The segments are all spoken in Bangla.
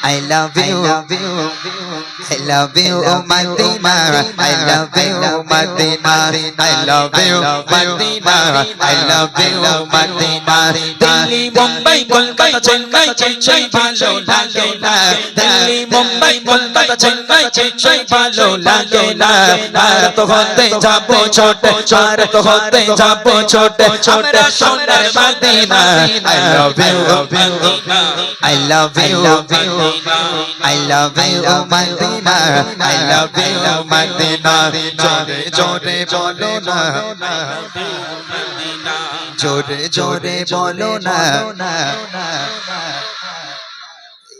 I love you, I love you, oh Madina. I love you, Madina. I love you, Madina. I love you, Madina. Delhi Mumbai Kolkata Chennai Chennai ভালো লাগে না দিল্লি মুম্বাই কলকাতা চেন্নাই চেন্নাই ভালো লাগে না আর তো হতে যাব ছোট আর তো হতে যাব ছোট আমরা সোনার Madina I love you, I love you, I love you, oh Madina. I love you, Madina. জোরে জোরে বলো না জোরে জোরে বলো না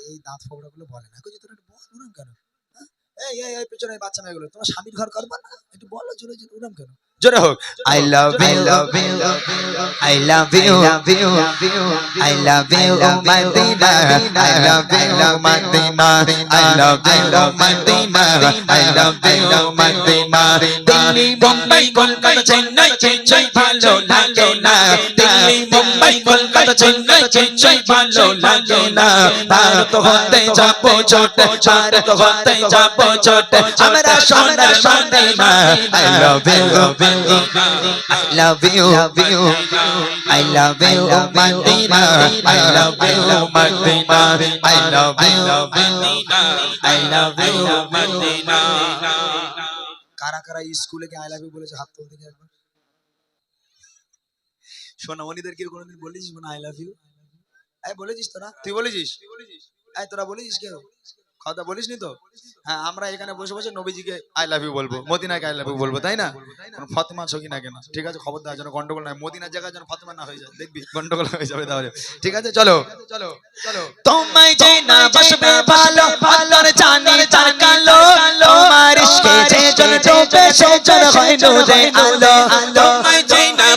এই দাঁত ফোকড়া বলে না কই তোরা বল কেন হ্যাঁ? এই এই পেছনে বাচ্চা মেয়েগুলো তোমার স্বামীর ঘর করবা না একটু বলো জোরে জোরে উড়াম কেন জোরে হোক I love you, love you, I love you, love you, I love you, oh Madina. I love you, oh Madina. I love you, oh Madina. I love you, oh Madina. Delhi Mumbai Kolkata Chennai Chennai ভালো লাগে না oh oh oh. কারা কারা স্কুলে কি আই লাভ ইউ বলেছে হাত তুলতে গিয়ে একবার সোনামণিদের কি কোনোদিন বলেছিস মানে আই লাভ ইউ এই বলেছিস তোরা তুই বলেছিস? এই তোরা বলেছিস কেউ কথা বলিস নি তো? হ্যাঁ আমরা এখানে বসে বসে নবীজিকে আই লাভ ইউ বলব মদিনাকে আই লাভ ইউ বলব তাই না? ফতেমা ছকি না কেন? ঠিক আছে খবর দেওয়ার জন্য গন্ডগোল নাই মদিনার জায়গায় যেন ফতেমা না হয়ে যায় দেখবি? গন্ডগোল হয়ে যাবে তাহলে। ঠিক আছে চলো। চলো চলো। তোমায় যে না বসবে ভালো ভালোর জানি তার কালো তোমার ইশকে যে জন ডোবে সে জন হয় নূরে আলো। তোমায় যে না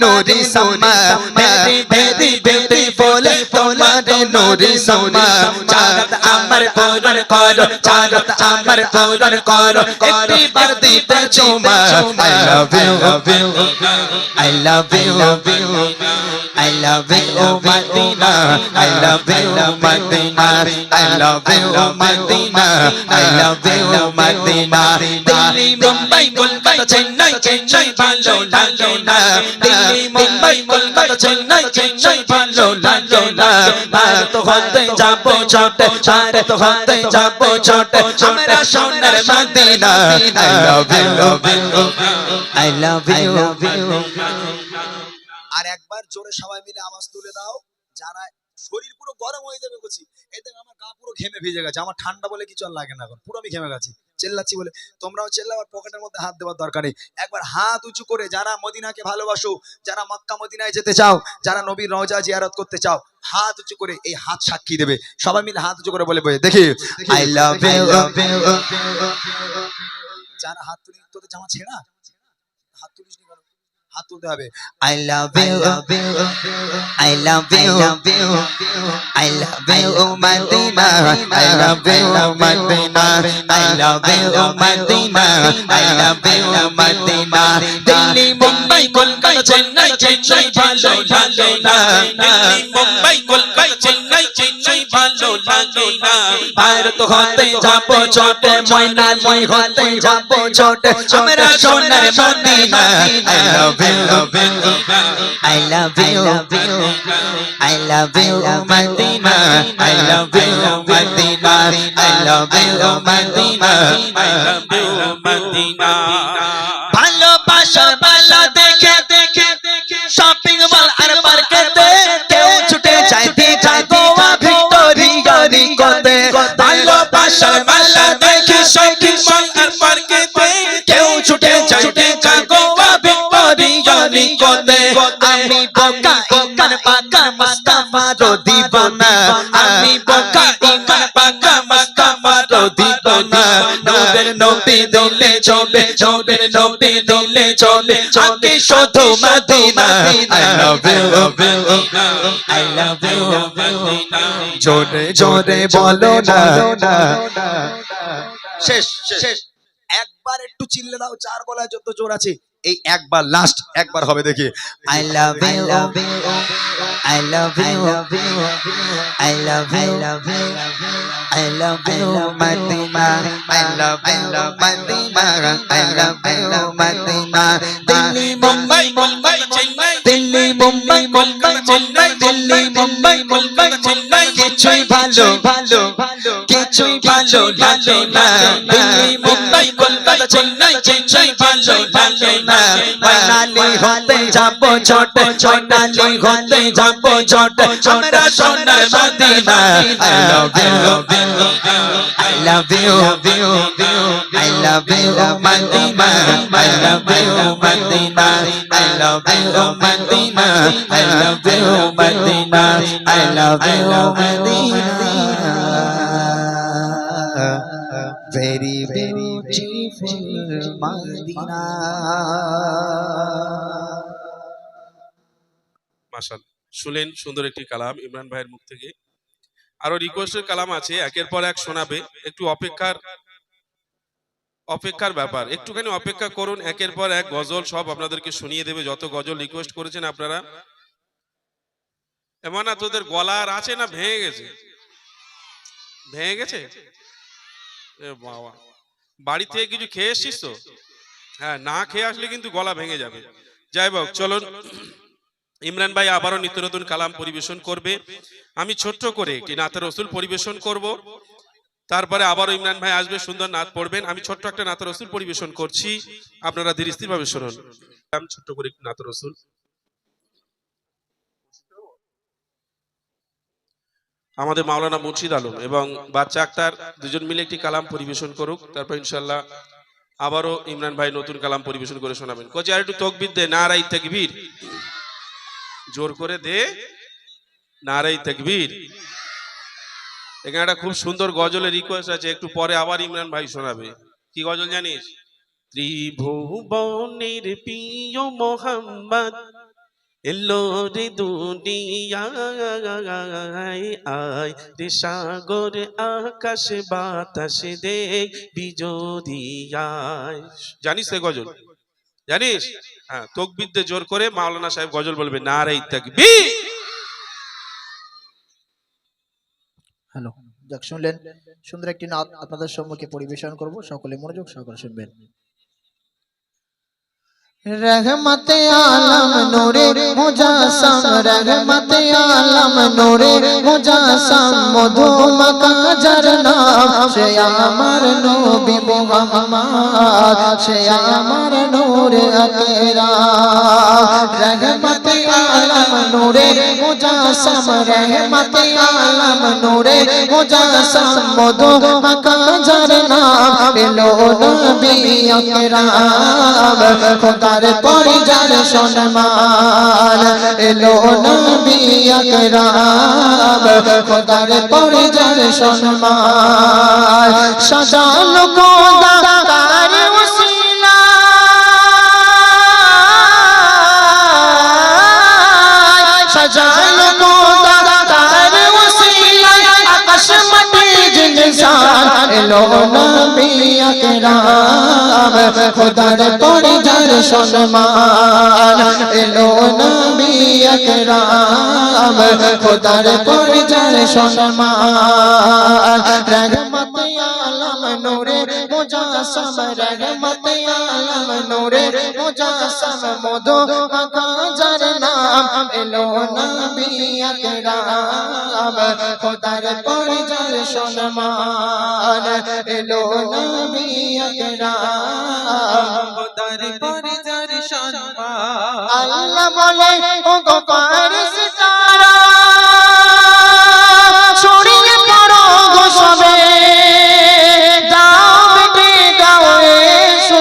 নূরে সমা ভেরি ভেরি বলে তোমার নূরে সমা জাগত আমার পূরণ করো জাগত আমার পূরণ করো একটি বার দিতে চুমা I love you, I love you, love you, I love you, oh Madina. I love you, oh Madina. I love you, oh Madina. I love you, oh Madina. Delhi Mumbai Kolkata Chennai Chennai ভালো লাগে না দিল্লি মুম্বাই কলকাতা চেন্নাই চেন্নাই ভালো লাগে না ভারত হতে যাব ছোট ভারত হতে যাব ছোট আমরা সোনার Madina I love you, love you, I love you, love you. একবার জোরে সবাই মিলে আওয়াজ তুলে দাও। যারা শরীর পুরো গরম হয়ে যাবে বলছি এতে আমার গা পুরো ঘেমে ভিজে গেছে আমার ঠান্ডা বলে কিছু আর লাগে না এখন পুরো আমি ঘেমে গেছি চেল্লাচ্ছি বলে। তোমরাও চেল্লাও আর পকেটের মধ্যে হাত দেওয়ার দরকার নেই। একবার হাত উঁচু করে যারা মদিনাকে ভালোবাসো যারা মক্কা মদিনায় যেতে চাও যারা নবীর রওজা জিয়ারত করতে চাও হাত উঁচু করে এই হাত সাক্ষী দেবে। সবাই মিলে হাত উঁচু করে বলে বলে দেখি। যারা হাত তুলি তোদের জামা ছেঁড়া? হাত তুলিস? হাত তুলতে হবে I love you, love you, I love you, love you, I love you, oh Madina. I love you, oh Madina. I love you, oh I love you, oh Madina. Delhi Mumbai Kolkata Chennai Chennai ভালো লাগে না দিল্লি মুম্বাই কলকাতা চেন্নাই চেন্নাই ভালো লাগে না ভারত হতে যাব ছোট ময়না মই হতে যাব ছোট আমরা সোনার Madina I love you, love you, I love you, love you, I love you, oh Madina. I love you, oh Madina. I love you, oh Madina. Shopping mall আর মার্কেটে কেউ ছুটে যায় দীঘা গোয়া ভিক্টোরিয়া নিকোতে ভালোবাসার বালা দেখে শপিং মল আর মার্কেটে কেউ ছুটে যায় দীঘা গোয়া ভিক্টোরিয়া নিকোতে আমি বোকা ইমান পাকা মাস্তাফা রো দিবানা আমি বোকা ইমান পাকা মাস্তাফা রো দিবানা শুধু শেষ শেষ। একবার একটু চিল্লে দাও চার গলায় যত জোর আছে। এই একবার লাস্ট একবার হবে দেখি I love I love you I love you I love I love you I love you মাতিমা I love I love মাতিমা আই লাভ ইউ মাতিমা দিল্লি মুম্বাই মুম্বাই চেন্নাই দিল্লি মুম্বাই মুম্বাই চেন্নাই দিল্লি মুম্বাই মুম্বাই চেন্নাই কিছুই ভালো ভালো ভালো কিছুই ভালো লাগে না দিল্লি মুম্বাই কলকাতা চেন্নাই চেন্নাই ভালো লাগে না মানালি হতে যাব ছোট মানালি হতে যাব ছোট আমরা সোনার Madina I love you I love you I love you Madina I love you Madina I love you Madina I love you Madina I love you Madina very beautiful Madina. মাশাল শুনলেন সুন্দর একটি কালাম ইমরান ভাইয়ের মুখ থেকে। আরও রিকোয়েস্টের কালাম আছে একের পর এক শোনাবে। একটু অপেক্ষার অপেক্ষার ব্যাপার। একটুখানি অপেক্ষা করুন একের পর এক গজল সব আপনাদেরকে শুনিয়ে দেবে। যত গজল রিকোয়েস্ট করেছেন আপনারা। এমন না তোদের গলা আর আছে না ভেঙে গেছে? ভেঙে গেছে? বাবা। বাড়ি থেকে কিছু খেয়ে এসছিস তো? হ্যাঁ না খেয়ে আসলে কিন্তু গলা ভেঙে যাবে। যাই হোক, চলুন। ইমরান ভাই আবারও নিত্য নতুন কালাম পরিবেশন করবে। আমি ছোট্ট করে একটি নাতের রসুল পরিবেশন করব। তারপরে আবারও ইমরান ভাই আসবে, সুন্দর নাচ পড়বেন। আমি ছোট্ট একটা নাতের রসুল পরিবেশন করছি। আপনারা ধীর স্থির ভাবে শুনুন। আমি ছোট্ট করে একটি নাতের রসুল আমাদের মাওলানা মুর্শিদ আলম এবং বাচ্চা আক্তার দুজন মিলে একটি কালাম পরিবেশন করুক, তারপর ইনশাল্লাহ আবারও ইমরান ভাই নতুন কালাম পরিবেশন করে শোনাবেন। কোচি, আর একটু তকবির দে, নারাই তাকবীর। জোর করে দে, নারাই তাকবীর। এখানে একটা খুব সুন্দর গজলের রিকোয়েস্ট আছে, একটু পরে আবার ইমরান ভাই শোনাবে। কি গজল জানিস? ত্রিভুবনের প্রিয় মোহাম্মদ এলো রে দুনিয়ায় আয়, রে সাগর আকাশ বাতাস দেখ বিজোদিয়ায় জানিস সে গজল? জানিস? হ্যাঁ তকবিদ্যে জোর করে মাওলানা সাহেব গজল বলবে না রে তাকবীর। হ্যালো, যাক শুনলেন, সুন্দর একটি নাচ আপনাদের সম্মুখে পরিবেশন করব, সকলে মনোযোগ সহকারে শুনবেন। রহমতে আলম নূরে মুজাসম রহমতে আলম নূরে মুজাসম মধু মাকা ঝরনা সে আমার নবী মুহাম্মদ সে আমার নূরে আকরা রহমতে আলম নূরে মুজাসম রহমতে আলম নূরে মুজাসম মধু মাকা ঝরনা এলো নবী আকরাম। খোদার পরিজার সম্মান এলো নবী আকরাম। খোদার পরিজার সম্মান সাজালো খোদা তার আকরাম খোদার পরিজার সম্মান। এলো নবী আকরাম, খোদার পরিজার সম্মান। রহমত আলম নূরে মুজাসম, রহমত আলম নূরে মুজাসম, মধু মাকাজার নাম এলো নবী আকরাম খোদার পরিজার সম্মান এলো নবী আকরাম খোদার পরিজার সম্মান আল্লাহ বলে ও গো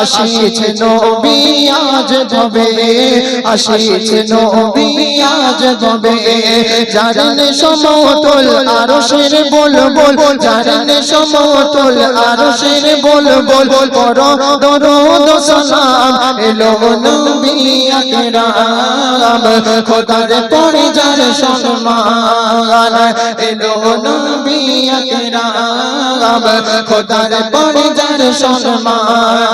আসিছে নবী, আজ ভবে আসিছে নবী, আজ ভবে জানেন সমতল আরও শের বল বল, জানেন সমতল আরও শের বল বল, পর দরুদ সালাম এলো নবী আকরাম। খোদার পরে যার সম্মান এলো নবী আকরাম। খোদার পরে যার সম্মান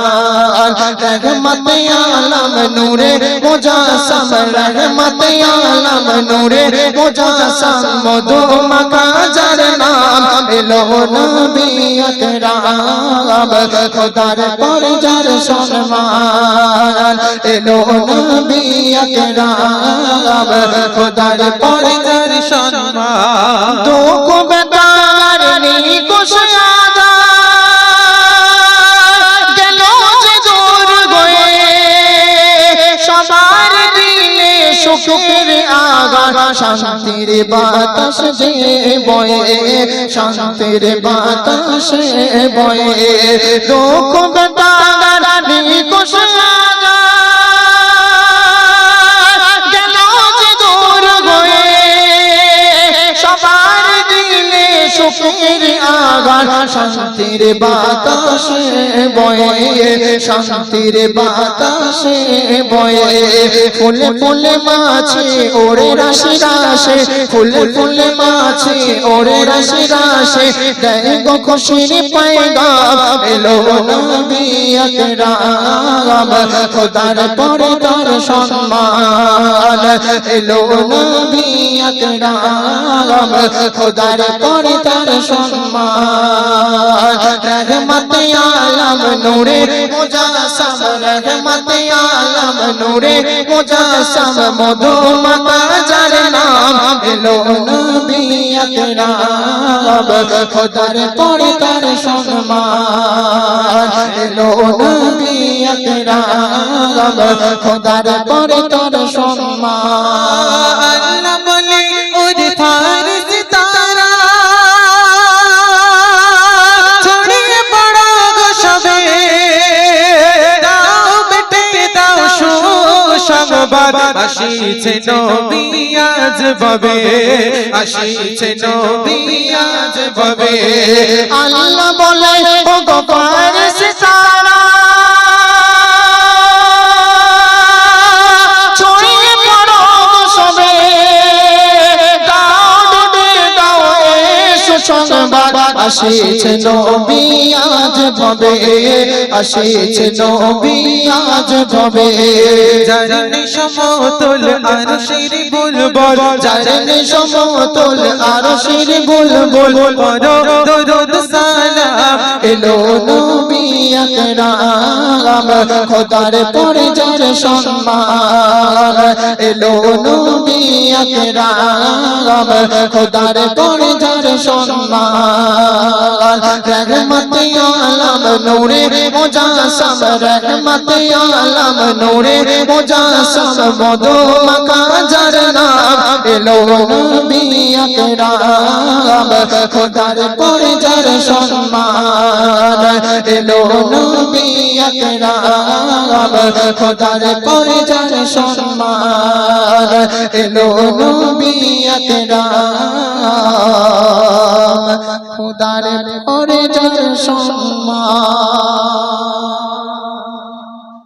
নূরে মুজাসম মধু মাকা যার নাম এলো নবী আকরাম খোদার পরে যার সম্মান এলো নবী আকরাম খোদার পরে যার সম্মান দুঃখ সুখের আগান শান্তির বাতাস যে বয়ে, শান্তির বাতাস বয়ে। দুঃখ বেতার নি কুশিয়াদা গেল যে দূর গয়ে সবার দিলে সুখের শান্তির বাতাসে বয়ে, শান্তির বাতাসে বয়ে। ফুলে ফুলে মাছে, ওরে রাশি রাশে, ফুলে ফুলে মাছে, ওরে রাশি রাশে। দেয় গো খুশির পায়গাম, এলো নবী খোদার পরে তার সম্মান, এলো নবী আকরাম খোদার পরে তার সম্মান। রহমত আলম নূরে মুজাসম, রহমত আলম নূরে মুজাসম মধু মাতা যার নাম এলো নবী খোদার পরে তার সম্মান এলো নবী খোদার পরে তার সম্মান সুসংবাদ আসিছে নবী আজ ভবে। আসিছে নবী আজ ভবে। আল্লাহ বলে ও আসিছে নবী, আজ ভবে আসিছে নবী, আজ ভবে জানি সমতল আর শির বলব জানি সমতল আরও শির বুলবুল দরুদ সালাম এলো নবী আকরাম, খোদার পরে যার সম্মান। এলো নবী আকরাম, খোদার পরে যার সম্মান। রহমত আলম নূরে মুজাসম, রহমত আলম নূরে মুজাসম মধু মাকা যার নাম এলো নবী আকরাম খোদার পরে যার সম্মান। এলো নবী আকরাম, খোদার পরে যার সম্মান। এলো নবী আকরাম, খোদার পরে যার সম্মান।